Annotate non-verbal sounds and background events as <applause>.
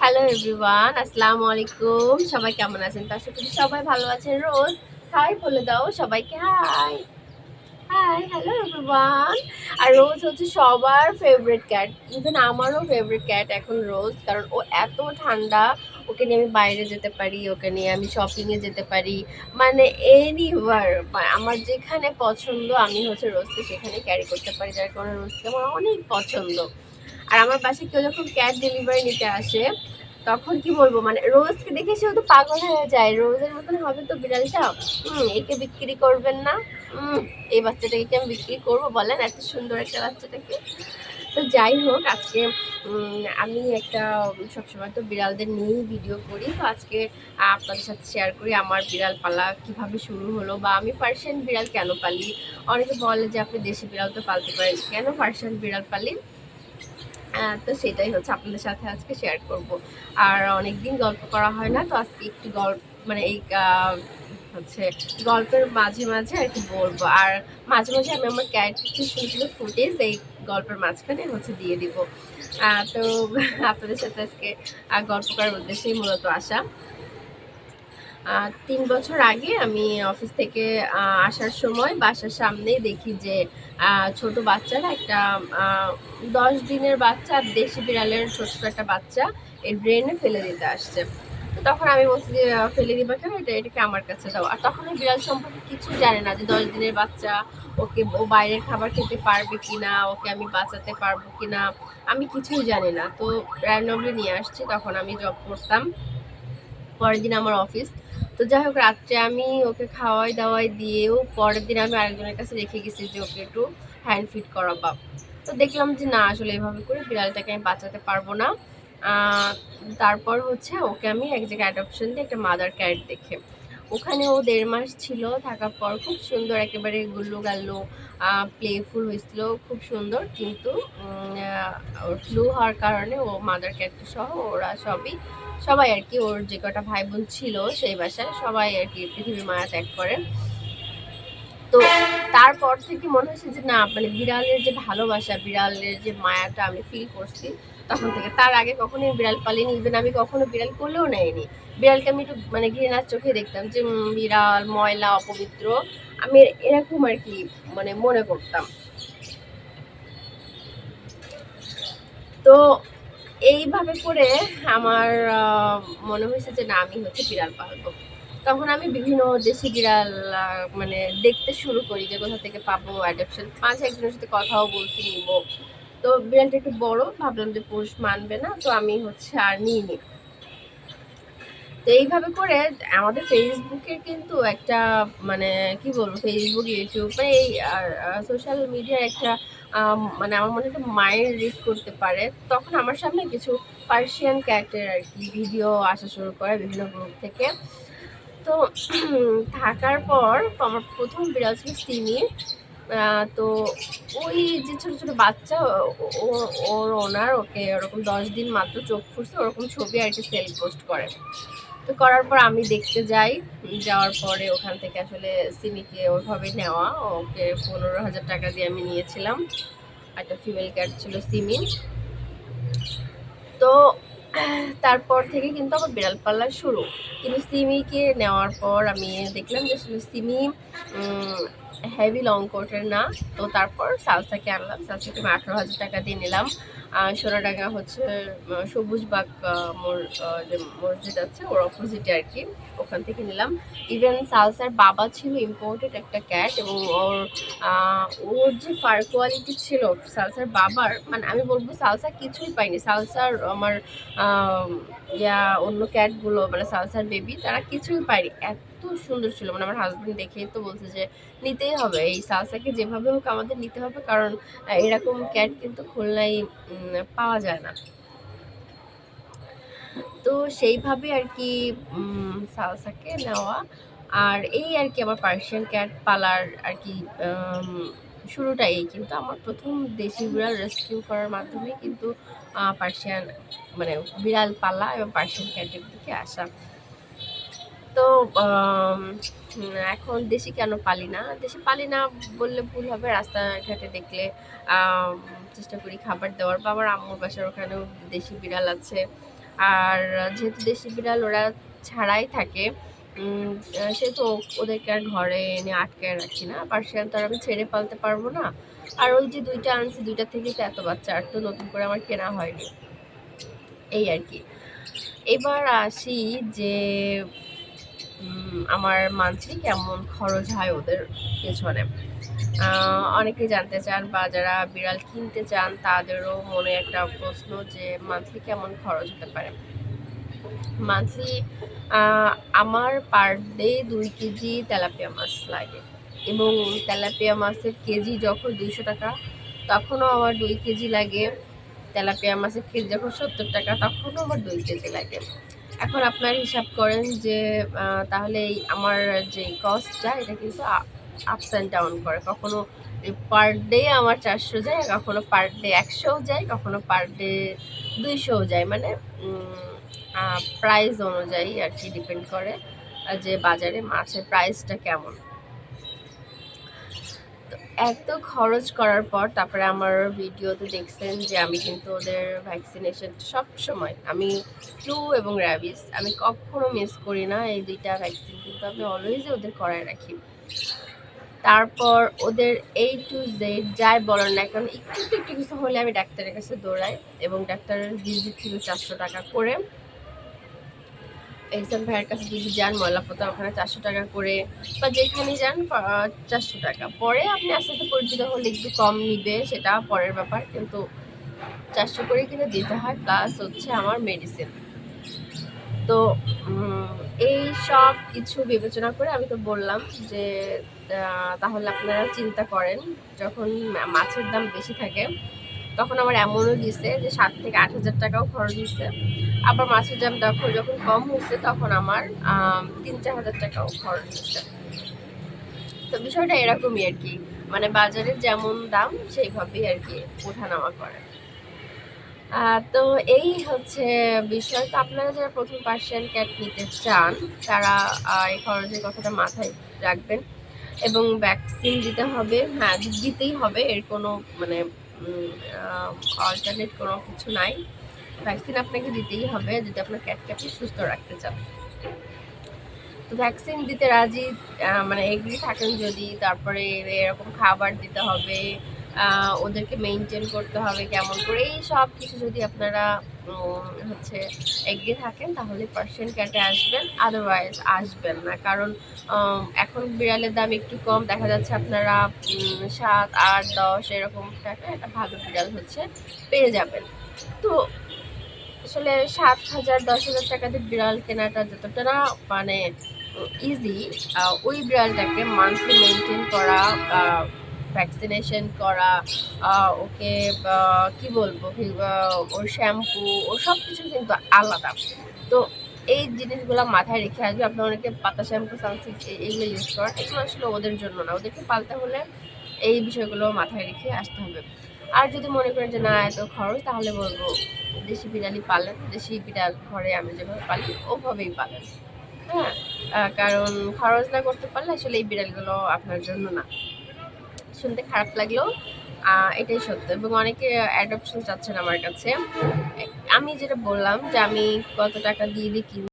Hello everyone আসসালামু আলাইকুম সবাই কেমন আছেন? তার সাথে সবাই ভালো আছেন রোজ। হাই বলে দাও সবাইকে হাই হাই হ্যালো এভরিওয়ান আর রোজ হচ্ছে সবার ফেভারিট ক্যাট ইভেন আমারও ফেভারিট ক্যাট এখন রোজ, কারণ ও এত ঠান্ডা। ওকে নিয়ে আমি বাইরে যেতে পারি, ওকে নিয়ে আমি শপিংয়ে যেতে পারি। মানে এনিওয়ার আমার যেখানে পছন্দ, আমি হচ্ছে রোজকে সেখানে ক্যারি করতে পারি। যার কারণে রোজকে আমার অনেক পছন্দ। আর আমার পাশে কেউ যখন ক্যাশ ডেলিভারি নিতে আসে, তখন কি বলব মানে রোজকে দেখে সেও তো পাগল হয়ে যায়। রোজের মতন হবে তো বিড়ালটা? হুম, একে বিক্রি করবেন না। হুম, এই বাচ্চাটাকে কি আমি বিক্রি করব বলেন? এত সুন্দর একটা বাচ্চাটাকে। তো যাই হোক, আজকে আমি একটা সবসময় তো বিড়ালদের নিয়েই ভিডিও করি। তো আজকে আপনাদের সাথে শেয়ার করি আমার বিড়াল পালা কীভাবে শুরু হলো বা আমি পার্সিয়ান বিড়াল কেন পালি? অনেকে বলে যে আপনি দেশি বিড়াল তো পালতে পারেন। কেন পার্সিয়ান বিড়াল পালি? তো সেটাই হচ্ছে আপনাদের সাথে আজকে শেয়ার করব। আর অনেক দিন গল্প করা হয় না, তো আজকে একটু গল্প মানে এই হচ্ছে গল্পের মাঝে মাঝে আর কি বলব। আর মাঝে মাঝে আমি আমার কিছু সুন্দর ফুটেজ এই গল্পের মাঝখানে হচ্ছে দিয়ে দিব। তো আপনাদের সাথে আজকে গল্প করার উদ্দেশ্যেই মূলত আসা। তিন বছর আগে আমি অফিস থেকে আসার সময় বাসার সামনেই দেখি যে ছোট বাচ্চারা একটা দশ দিনের বাচ্চা দেশি বিড়ালের ছোট্ট একটা বাচ্চা এর ড্রেনে ফেলে দিতে আসছে। তো তখন আমি বলছি যে ফেলে দিবা কেন? এটা, এটাকে আমার কাছে দাও। আর তখন বিড়াল সম্পর্কে কিছু জানে না যে, দশ দিনের বাচ্চা, ওকে ও বাইরের খাবার খেতে পারবে কি না ওকে আমি বাঁচাতে পারব কি না আমি কিছুই জানি না। তো র্যান্ডমলি নিয়ে আসছি, তখন আমি জব করতাম। পরের দিন আমার অফিস তো যাই হোক, রাত্রে আমি ওকে খাওয়াই দাওয়াই দিয়েও পরের দিন আমি আরেকজনের কাছে রেখে গেছি যে ওকে একটু হ্যান্ড ফিট করাবা। তো দেখলাম যে না, আসলে এভাবে করে বিড়ালটাকে আমি বাঁচাতে পারব না। তারপর হচ্ছে ওকে আমি এক জায়গায় অ্যাডপশন দিই একটা মাদার ক্যাট দেখে। ওখানে ও দেড় মাস ছিল, থাকার পর খুব সুন্দর একেবারে গুল্লু গাল্লু প্লেফুল হয়েছিল, খুব সুন্দর। কিন্তু ফ্লু হওয়ার কারণে ও মাদার ক্যাট সহ ওরা সবই সবাই আর কি, ওর যে কটা ভাই বোন ছিল সেই বাসায় সবাই আর কি পৃথিবীর মায়া ত্যাগ করে। তো তারপর থেকে মনে হয়েছে যে, না মানে বিড়ালের যে ভালোবাসা, বিড়ালের যে মায়াটা আমি ফিল করছি, তখন থেকে। তার আগে কখনোই বিড়াল পালিনি ইভেন আমি কখনো বিড়াল করলেও নেয়নি বিড়ালকে আমি একটু মানে ঘৃণার চোখে দেখতাম যে বিড়াল, ময়লা, অপবিত্র। আমি এরকম আর কি মানে মনে করতাম। তো এইভাবে করে আমার মনে হয়েছে যে না, আমি হচ্ছে বিড়াল পালবো। তখন আমি বিভিন্ন দেশি বিড়াল মানে দেখতে শুরু করি যে কোথা থেকে পাবো অ্যাডাপশন মাঝে একজনের সাথে কথাও বলছি, নিব। তো বিড়ালটা একটু বড়, ভাবলাম যে পুরুষ মানবে না, তো আমি হচ্ছে আর নিইনি তো এইভাবে করে আমাদের ফেসবুকে কিন্তু একটা মানে কি বলব ফেসবুক ইউটিউব মানে এই সোশ্যাল মিডিয়ার একটা মানে আমার মনে হয় মাইন্ড রিড করতে পারে। তখন আমার সামনে কিছু পার্সিয়ান ক্যাটের আর কি ভিডিও আসা শুরু করে বিভিন্ন গ্রুপ থেকে। তো <clears throat> থাকার পর আমার প্রথম বিড়াল ছিল সিমি। তো ওই যে ছোটো ছোটো বাচ্চা ওর ওনার ওকে ওরকম দশ দিন মাত্র চোখ ফুটছে ওরকম ছবি আর কি সেল পোস্ট করে। তো করার পর আমি দেখতে যাই। যাওয়ার পরে ওখান থেকে আসলে সিমিকে ওইভাবে নেওয়া। ওকে পনেরো হাজার টাকা দিয়ে আমি নিয়েছিলাম। একটা ফিমেল ক্যাট ছিল সিমি। তো তারপর থেকে কিন্তু আমার বিড়াল পাল্লা শুরু। কিন্তু সিমিকে নেওয়ার পর আমি দেখলাম যে আসলে সিমি হেভি লং কোটের না। তো তারপর সালসাকে আনলাম। সালসাকে আমি আঠারো হাজার টাকা দিয়ে নিলাম। আহ, সোনাডাঙ্গা হচ্ছে সবুজবাগ মোর যে মসজিদ আছে ওর অপোজিটে আর কি ওখান থেকে নিলাম। ইভেন সালসার বাবা ছিল ইম্পোর্টেড একটা ক্যাট এবং ওর ওর যে ফার কোয়ালিটি ছিল সালসার বাবার মানে আমি বলব সালসা কিছুই পাইনি। সালসার আমার ইয়া অন্য ক্যাটগুলো মানে সালসার বেবি তারা কিছুই পায়নি। এত সুন্দর ছিল। মানে আমার হাজব্যান্ড দেখেই তো বলছে যে, নিতেই হবে। এই সালসাকে যেভাবে হোক আমাদের নিতে হবে। কারণ এরকম ক্যাট কিন্তু খুলনায় পাওয়া যায় না। তো সেইভাবে আর কি সালসাকে নেওয়া। আর এই আর কি আমার পার্সিয়ান ক্যাট পালার আর কি শুরুটা এই কিন্তু আমার প্রথম দেশি বিড়াল রেস্কিউ করার মাধ্যমে কিন্তু পার্সিয়ান মানে বিড়াল পালা এবং পার্সিয়ান ক্যাটের দিকে আসা। তো এখন দেশি কেন পালি না দেশি পালি না বললে ভুল হবে, রাস্তাঘাটে দেখলে চেষ্টা করি খাবার দেওয়ার। বা আমার আম্মুর বাসার ওখানেও দেশি বিড়াল আছে। আর যেহেতু দেশি বিড়াল ওরা ছাড়াই থাকে সেহেতু ওদেরকে আর ঘরে এনে আটকে রাখি না। পার্সিয়ান তো আর আমি ছেড়ে পালতে পারব না। আর ওই যে দুইটা আনছি, দুইটা থেকে তো এত বাচ্চা, আর তো নতুন করে আমার কেনা হয়নি। এই আর কি। এবার আসি যে আমার মান্থলি কেমন খরচ হয় ওদের পেছনে। অনেকে জানতে চান বা যারা বিড়াল কিনতে চান, তাদেরও মনে একটা প্রশ্ন যে মান্থলি কেমন খরচ হতে পারে? মান্থলি আমার পার ডে দুই কেজি তেলাপিয়া মাছ লাগে। এবং তেলাপিয়া মাছের কেজি যখন দুইশো টাকা, তখনও আমার দুই কেজি লাগে। তেলাপিয়া মাছের কেজি যখন সত্তর টাকা, তখনও আমার দুই কেজি লাগে। এখন আপনার হিসাব করেন যে তাহলে এই আমার যে কস্টটা এটা কিন্তু আপস অ্যান্ড ডাউন করে। কখনো পার ডে আমার চারশো যায়, কখনো পার ডে একশোও যায়, কখনো পার ডে দুইশোও যায়। মানে প্রাইস অনুযায়ী আর কি ডিপেন্ড করে যে বাজারে মাছের প্রাইসটা কেমন। এত খরচ করার পর তারপরে আমার ভিডিওতে দেখছেন যে আমি কিন্তু ওদের ভ্যাকসিনেশন সব সময় আমি ফ্লু এবং র্যাবিস আমি কখনো মিস করি না। এই দুইটা ভ্যাকসিন কিন্তু আমি অলওয়েজ ওদের করায় রাখি। তারপর ওদের এই টু জেড যাই বলেন না কারণ একটু একটু কিছু হলে আমি ডাক্তারের কাছে দৌড়াই এবং ডাক্তারের ভিজিট ছিল চারশো টাকা করে। এক্সাম ভাইয়ের কাছে যদি যান ময়লাপোতা ওখানে চারশো টাকা করে বা যেখানে যান চারশো টাকা। পরে আপনি আস্তে আস্তে পরিচিত হলে একটু কম নিবে, সেটা পরের ব্যাপার। কিন্তু চারশো করে কিন্তু দিতে হয় প্লাস হচ্ছে আমার মেডিসিন তো এই সব কিছু বিবেচনা করে আমি তো বললাম যে তাহলে আপনারা চিন্তা করেন, যখন মাছের দাম বেশি থাকে তখন আমার এমনও দিছে যে সাত থেকে আট হাজার টাকাও খরচ দিচ্ছে আবার মাছের দাম যখন যখন কম হচ্ছে তখন আমার তিন, চার হাজার টাকাও খরচ হচ্ছে তো বিষয়টা এরকমই আর কি। মানে বাজারে যেমন দাম, সেইভাবেই আর কি ওঠানামা করে। তো এই হচ্ছে বিষয়। তো আপনারা যারা প্রথম পার্সিয়ান ক্যাট নিতে চান, তারা এই খরচের কথাটা মাথায় রাখবেন। এবং ভ্যাকসিন দিতে হবে। হ্যাঁ দিতেই হবে। এর কোনো মানে অল্টারনেট কোনো কিছু নাই। ভ্যাকসিন আপনাকে দিতেই হবে যদি আপনার ক্যাটকে সুস্থ রাখতে চান। তো ভ্যাকসিন দিতে রাজি মানে এগ্রি থাকেন যদি, তারপরে এরকম খাবার দিতে হবে। ওদেরকে মেনটেন করতে হবে কেমন করে। এই সব কিছু যদি আপনারা হচ্ছে এগিয়ে থাকেন, তাহলে পার্সেন্ট ক্যাটে আসবেন আদারওয়াইজ আসবেন না। কারণ এখন বিড়ালের দাম একটু কম, দেখা যাচ্ছে আপনারা সাত, আট, দশ এরকম টাকা একটা ভালো বিড়াল হচ্ছে, পেয়ে যাবেন। তো আসলে সাত হাজার, দশ হাজার টাকাতে বিড়াল কেনাটা যতটা না মানে ইজি ওই বিড়ালটাকে মান্থলি মেনটেন করা ভ্যাকসিনেশন করা ওকে কি বলব ওর শ্যাম্পু ও সব কিছু কিন্তু আলাদা। তো এই জিনিসগুলো মাথায় রেখে আসবে। আপনার অনেকে পাতা শ্যাম্পু সানসিল্ক এইগুলো ইউজ করেন। এগুলো আসলে ওদের জন্য না। ওদেরকে পালতে হলে এই বিষয়গুলো মাথায় রেখে আসতে হবে। আর যদি মনে করেন যে না, এত খরচ, তাহলে বলব দেশি বিড়ালই পালেন। দেশি বিড়াল ঘরে আমি যেভাবে পালি, ওভাবেই পালেন। হ্যাঁ? কারণ খরচ না করতে পারলে আসলে এই বিড়ালগুলো আপনার জন্য না। শুনতে খারাপ লাগল। এটাই সত্য এবং অনেকে অ্যাডপশন চাচ্ছেন আমার কাছে। আমি যেটা বললাম যে আমি কত টাকা দিয়ে দিই